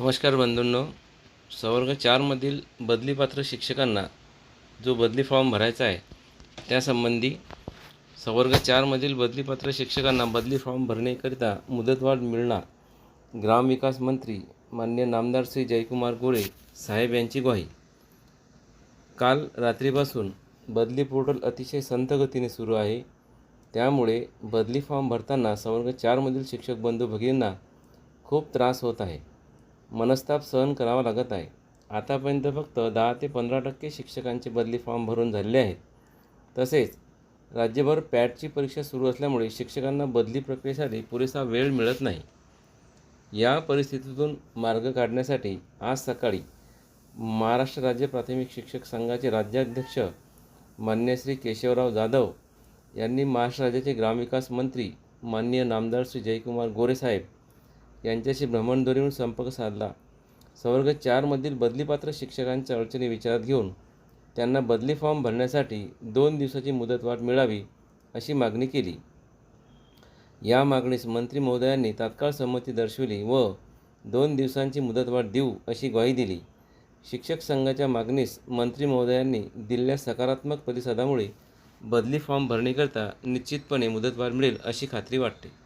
नमस्कार बंधूंनो. सवर्ग चारमधील बदलीपात्र शिक्षकांना जो बदली फॉर्म भरायचा आहे त्यासंबंधी सवर्ग चारमधील बदलीपात्र शिक्षकांना बदली फॉर्म भरण्याकरिता मुदतवाढ मिळणार ग्रामविकास मंत्री मान्य नामदार श्री जयकुमार गोरे साहेब यांची ग्वाही. काल रात्रीपासून बदली पोर्टल अतिशय संथ गतीने सुरू आहे. त्यामुळे बदली फॉर्म भरताना सवर्ग चारमधील शिक्षक बंधू भगिनींना खूप त्रास होत आहे. मनस्ताप सहन करावा लागत आहे. आतापर्यंत फक्त दहा ते पंधरा टक्के शिक्षकांचे बदली फॉर्म भरून झालेले आहेत. तसेच राज्यभर पॅटची परीक्षा सुरू असल्यामुळे शिक्षकांना बदली प्रक्रियेसाठी पुरेसा वेळ मिळत नाही. या परिस्थितीतून मार्ग काढण्यासाठी आज सकाळी महाराष्ट्र राज्य प्राथमिक शिक्षक संघाचे राज्याध्यक्ष मान्य श्री केशवराव जाधव यांनी महाराष्ट्र राज्याचे ग्रामविकास मंत्री माननीय नामदार श्री जयकुमार गोरेसाहेब यांच्याशी भ्रमणध्वनीवरून संपर्क साधला. सवर्ग चारमधील बदलीपात्र शिक्षकांच्या अडचणी विचारात घेऊन त्यांना बदली फॉर्म भरण्यासाठी दोन दिवसाची मुदतवाढ मिळावी अशी मागणी केली. या मागणीस मंत्री महोदयांनी तात्काळ संमती दर्शविली व दोन दिवसांची मुदतवाढ देऊ अशी ग्वाही दिली. शिक्षक संघाच्या मागणीस मंत्री महोदयांनी दिलेल्या सकारात्मक प्रतिसादामुळे बदली फॉर्म भरणीकरता निश्चितपणे मुदतवाढ मिळेल अशी खात्री वाटते.